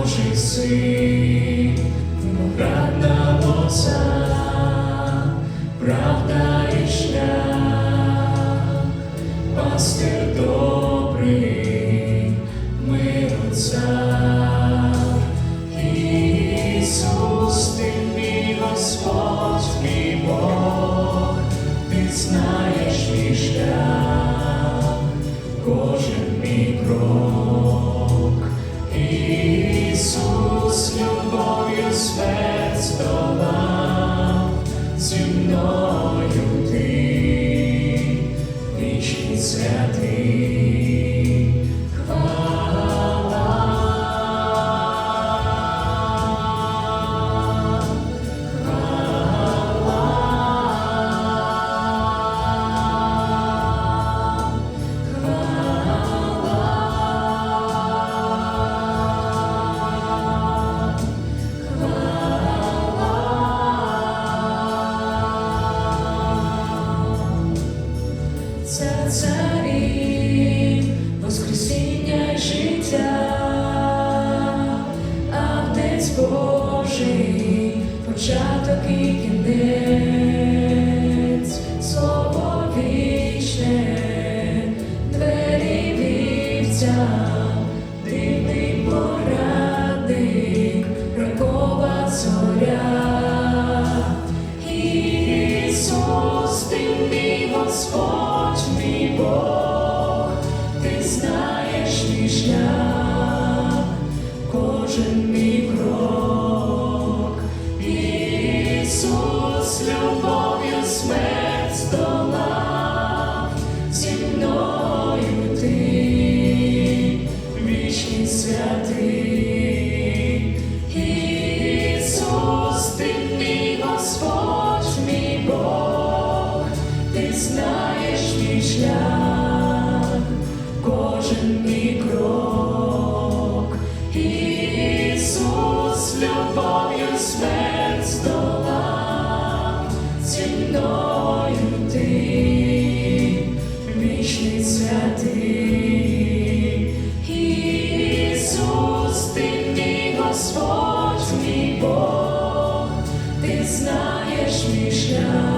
Божий син, виноградна лоза, правда і шлях, пастир добрий, миру цар, Ісус, ти мій Господь, мій Бог, ти знаєш мій шлях, мною ти, вічний святий, вівця, дивний порадник, ранкова зоря. Ісус, ти Господь, мій Бог, ти знаєш мій шлях, кожен мій крок. Ісус, любов'ю смерть Господь мій Бог, ти знаєш мій шлях.